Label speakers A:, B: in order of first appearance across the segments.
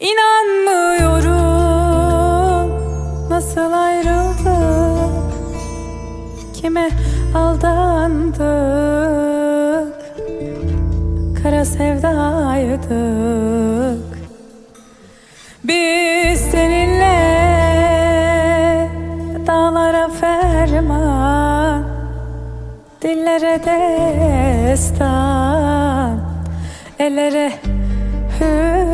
A: İnanmıyorum. Nasıl ayrıldık? Kime aldandık? Kara sevdaydık. Biz seninle dağlara ferman Dillere destan Ellere hüsran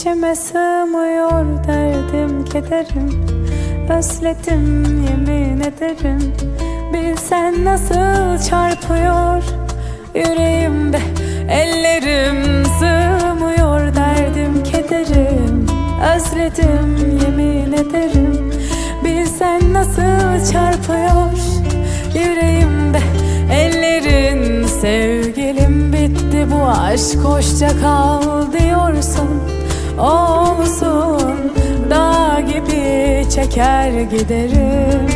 A: İçime sığmıyor derdim kederim. Özledim yemin ederim. Bilsen nasıl çarpıyor yüreğimde. Ellerim sığmıyor derdim kederim. Özledim yemin ederim. Bilsen nasıl çarpıyor yüreğimde. Ellerin sevgilim bitti bu aşk hoşça kal diyorsun Olsun dağ gibi çeker giderim.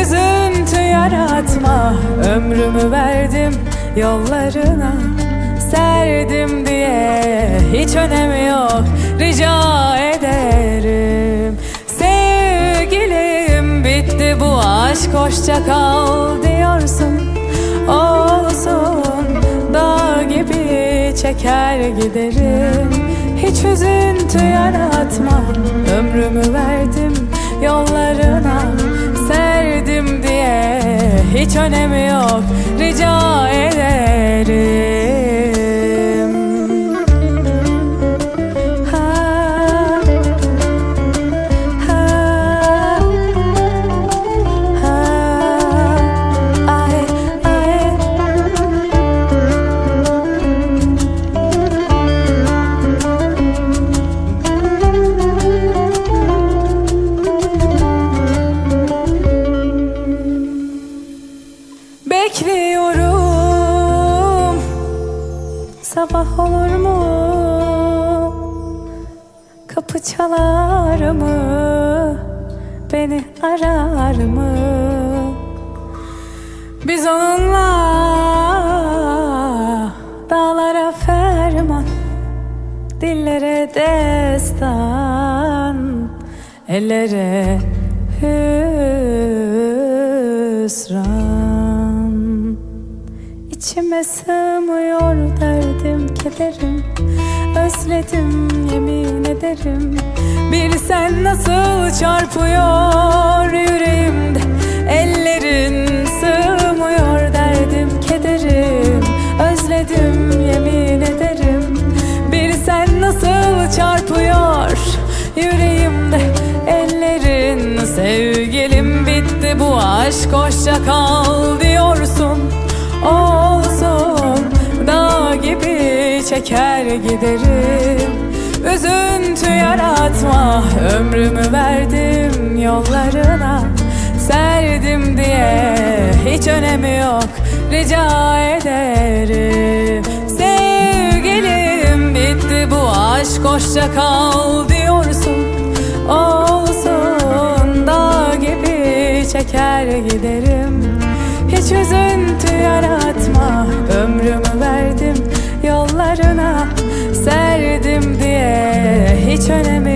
A: Üzüntü yaratma ömrümü verdim yollarına. Serdim diye hiç önemi yok rica ederim. Sevgilim bitti bu aşk hoşça kal diyorsun. Olsun dağ gibi çeker giderim üzüntü yaratma. Ömrümü verdim yollarına Serdim diye. Hiç önemi yok rica ederim Sabah olur mu? Kapı çalar mı? Beni arar mı? Biz onunla Dağlara ferman Dillere destan Ellere hüsran İçime sığmıyor derdim kederim. Özledim yemin ederim. Bilsen nasıl çarpıyor yüreğimde? Ellerin sığmıyor derdim kederim. Özledim yemin ederim. Bilsen nasıl çarpıyor yüreğimde? Ellerin sevgilim bitti bu aşk hoşça kal diyorsun. Gibi çeker giderim. Üzüntü yaratma ömrümü verdim yollarına. Serdim diye hiç önemi yok rica ederim. Sevgilim bitti bu aşk hoşça kal diyorsun. Olsun dağ gibi çeker giderim yok rica ederim